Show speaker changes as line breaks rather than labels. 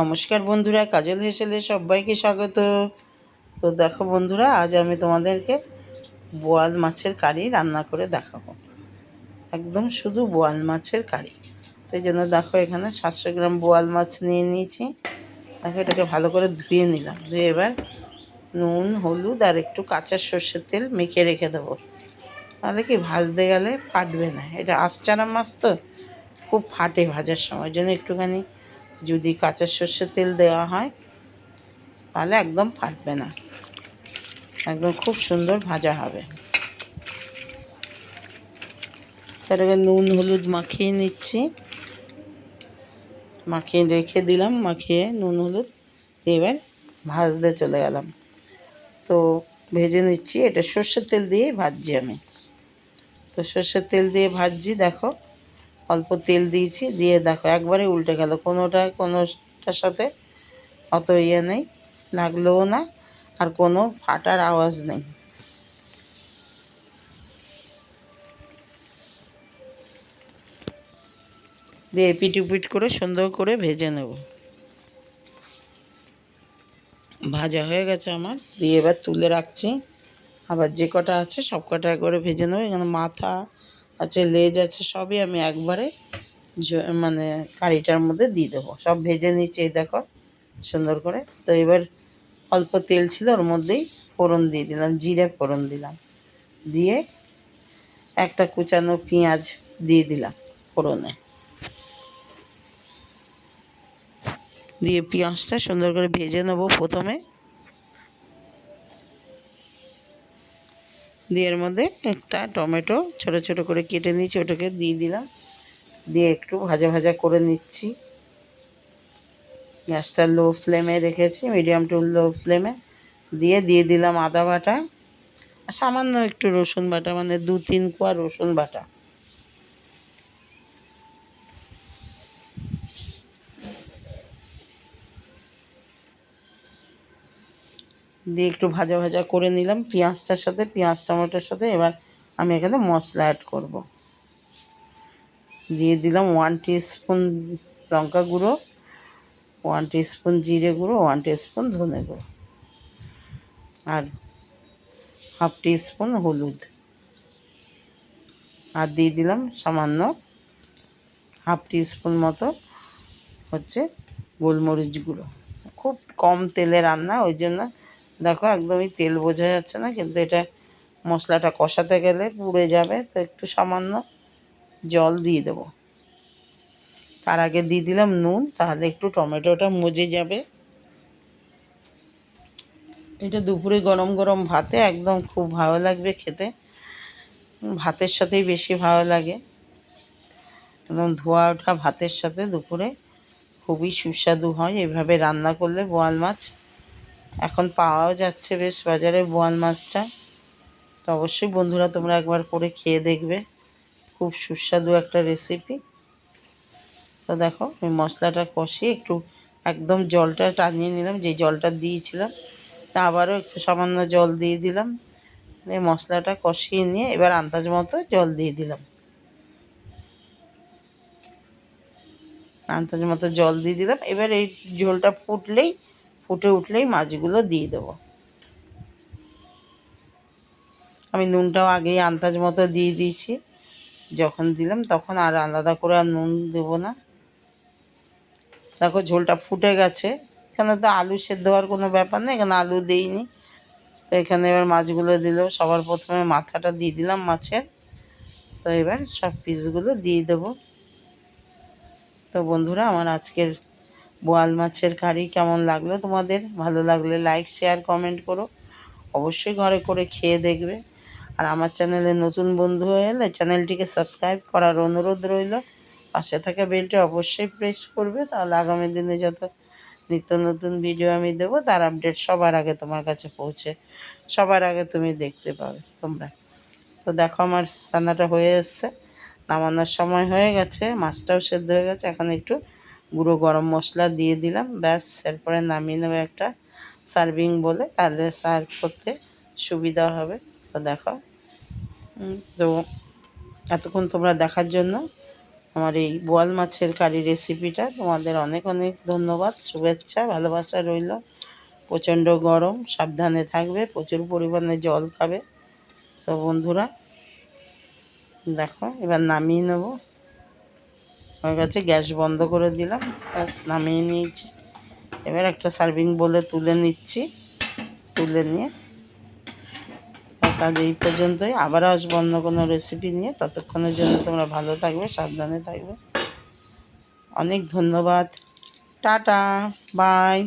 নমস্কার বন্ধুরা, কাজল হেসেলে সবাইকে স্বাগত। তো দেখো বন্ধুরা, আজ আমি তোমাদেরকে বোয়াল মাছের কারি রান্না করে দেখাবো। একদম শুধু বোয়াল মাছের কারি। তো এই জন্য দেখো এখানে সাতশো গ্রাম বোয়াল মাছ নিয়ে নিয়েছি। দেখো এটাকে ভালো করে ধুয়ে নিলাম। ধুয়ে এবার নুন, হলুদ আর একটু কাঁচা সর্ষের তেল মেখে রেখে দেবো। তাহলে কি ভাজতে গেলে ফাটবে না। এটা আঁশচারা মাছ তো খুব ফাটে ভাজার সময়। জন্য একটুখানি যদি কাঁচা সর্ষের তেল দেওয়া হয়, তাহলে একদম ফাটবে না। একদম খুব সুন্দর ভাজা হবে। তারপরে নুন হলুদ মাখিয়ে নিচ্ছি। মাখিয়ে রেখে দিলাম, মাখিয়ে নুন হলুদ এবার ভাজতে চলে গেলাম। তো ভেজে নিচ্ছি, এটা সর্ষের তেল দিয়েই ভাজছি আমি। তো সর্ষের তেল দিয়ে ভাজছি, দেখো অল্প তেল দিয়েছি, দিয়ে দেখো একবারে উল্টে গেল। কোনোটা, কোনোটার সাথে অত ইয়ে নেই লাগলেও না, আর কোনো ফাটার আওয়াজ নেই। দিয়ে এপিট উপিট করে সুন্দর করে ভেজে নেব। ভাজা হয়ে গেছে আমার, দিয়ে এবার তুলে রাখছি। আবার যে কটা আছে সব কটা করে ভেজে নেব। এখানে মাথা আছে লেজ আছে, সবই আমি একবারে মানে কারিটার মধ্যে দিয়ে দেবো। সব ভেজে এই দেখো, সুন্দর করে। তো এবার অল্প তেল ছিল, ওর মধ্যেই ফোড়ন দিয়ে দিলাম, জিরে ফোড়ন দিলাম। দিয়ে একটা কুচানো পেঁয়াজ দিয়ে দিলাম ফোড়নে। দিয়ে পেঁয়াজটা সুন্দর করে ভেজে নেব প্রথমে। দিয়ে এর মধ্যে একটা টমেটো ছোট ছোট করে কেটে নিয়েছি, ওটাকে দিয়ে দিলাম। দিয়ে একটু ভাজা ভাজা করে নিচ্ছি। গ্যাসটা লো ফ্লেমে রেখেছি, মিডিয়াম টু লো ফ্লেমে। দিয়ে দিয়ে দিলাম আদা বাটা সামান্য একটু রসুন বাটা মানে দু তিন কোয়া রসুন বাটা। দিয়ে একটু ভাজা ভাজা করে নিলাম পেঁয়াজটার সাথে, পেঁয়াজ টমেটোর সাথে। এবার আমি এখানে মশলা অ্যাড করব। দিয়ে দিলাম ওয়ান স্পুন লঙ্কা গুঁড়ো ওয়ান স্পুন জিরে গুঁড়ো ওয়ান স্পুন ধনে গুঁড়ো। আর হাফ স্পুন হলুদ। আর দিয়ে দিলাম সামান্য হাফ স্পুন মতো হচ্ছে গোলমরিচ গুঁড়ো। খুব কম তেলে রান্না, ওই জন্য দেখো, একদমই তেল বোঝা যাচ্ছে না, কিন্তু এটা মশলাটা কষাতে গেলে পুড়ে যাবে, তো একটু সামান্য জল দিয়ে দেবো। তার আগে দিয়ে দিলাম নুন, তাহলে একটু টমেটোটা মজে যাবে। এটা দুপুরে গরম গরম ভাতে, একদম খুব ভালো লাগবে খেতে। ভাতের সাথেই বেশি ভালো লাগে। একদম ধোয়া ওঠা ভাতের সাথে দুপুরে খুবই সুস্বাদু হয়। এভাবে রান্না করলে বোয়াল মাছ এখন পাওয়াও যাচ্ছে বেশ বাজারে বোয়াল মাছটা। তো অবশ্যই বন্ধুরা তোমরা একবার করে খেয়ে দেখবে। খুব সুস্বাদু একটা রেসিপি তো দেখো, আমি মশলাটা কষিয়ে একটু একদম জলটা টানিয়ে নিলাম, যে জলটা দিয়েছিলাম। তা আবারও একটু সামান্য জল দিয়ে দিলাম। দিয়ে মশলাটা কষিয়ে নিয়ে এবার আন্দাজ মতো জল দিয়ে দিলাম। আন্দাজ মতো জল দিয়ে দিলাম। এবার এই ঝোলটা ফুটলেই ফুটে উঠলেই মাছগুলো দিয়ে দেবো। আমি নুনটাও আগেই আন্দাজ মতো দিয়ে দিয়েছি। যখন দিলাম তখন আর আলাদা করে আর নুন দেবো না। দেখো ঝোলটা ফুটে গেছে। এখানে তো আলু সেদ্ধ হওয়ার কোনো ব্যাপার নেই, এখানে আলু দিইনি। তো এখানে এবার মাছগুলো দিল। সবার প্রথমে মাথাটা দিয়ে দিলাম মাছের। তো এবার সব পিসগুলো দিয়ে দেবো। তো বন্ধুরা, আমার আজকের বোয়াল মাছের কারি কেমন লাগল তোমাদের? ভালো লাগলে লাইক শেয়ার কমেন্ট করো। অবশ্যই ঘরে করে খেয়ে দেখবে। আর আমার চ্যানেলে নতুন বন্ধু হয়ে এলে চ্যানেলটিকে সাবস্ক্রাইব করার অনুরোধ রইল। পাশে থাকা বেলটি অবশ্যই প্রেস করবে, তাহলে আগামী দিনে যত নিত্য নতুন ভিডিও আমি দেবো, তার আপডেট সবার আগে তোমার কাছে পৌঁছে, সবার আগে তুমি দেখতে পাবে তোমরা। তো দেখো আমার রান্নাটা হয়ে এসছে। নামানোর সময় হয়ে গেছে, মাছটাও সেদ্ধ হয়ে গেছে, এখন একটু গুঁড়ো গরম মশলা দিয়ে দিলাম। ব্যাস, এরপরে নামিয়ে নেবে একটা সার্ভিং বলে। তাহলে সার্ভ করতে সুবিধা হবে। তো দেখো তো এতক্ষণ তোমরা দেখার জন্য আমার এই বোয়াল মাছের কারি রেসিপিটা তোমাদের অনেক অনেক ধন্যবাদ। শুভেচ্ছা, ভালোবাসা রইল। প্রচণ্ড গরম, সাবধানে থাকবে, প্রচুর পরিমাণে জল খাবে। তো বন্ধুরা, দেখো, এবার নামিয়ে নেব। আমার কাছে গ্যাস বন্ধ করে দিলাম গ্যাস নামিয়ে নিয়েছি। এবার একটা সার্ভিং বলে তুলে নিচ্ছি, তুলে নিয়ে। আজ এই পর্যন্তই। আবার আসব অন্য কোনো রেসিপি নিয়ে। ততক্ষণের জন্য তোমরা ভালো থাকবে, সাবধানে থাকবে। অনেক ধন্যবাদ। Tata, bye.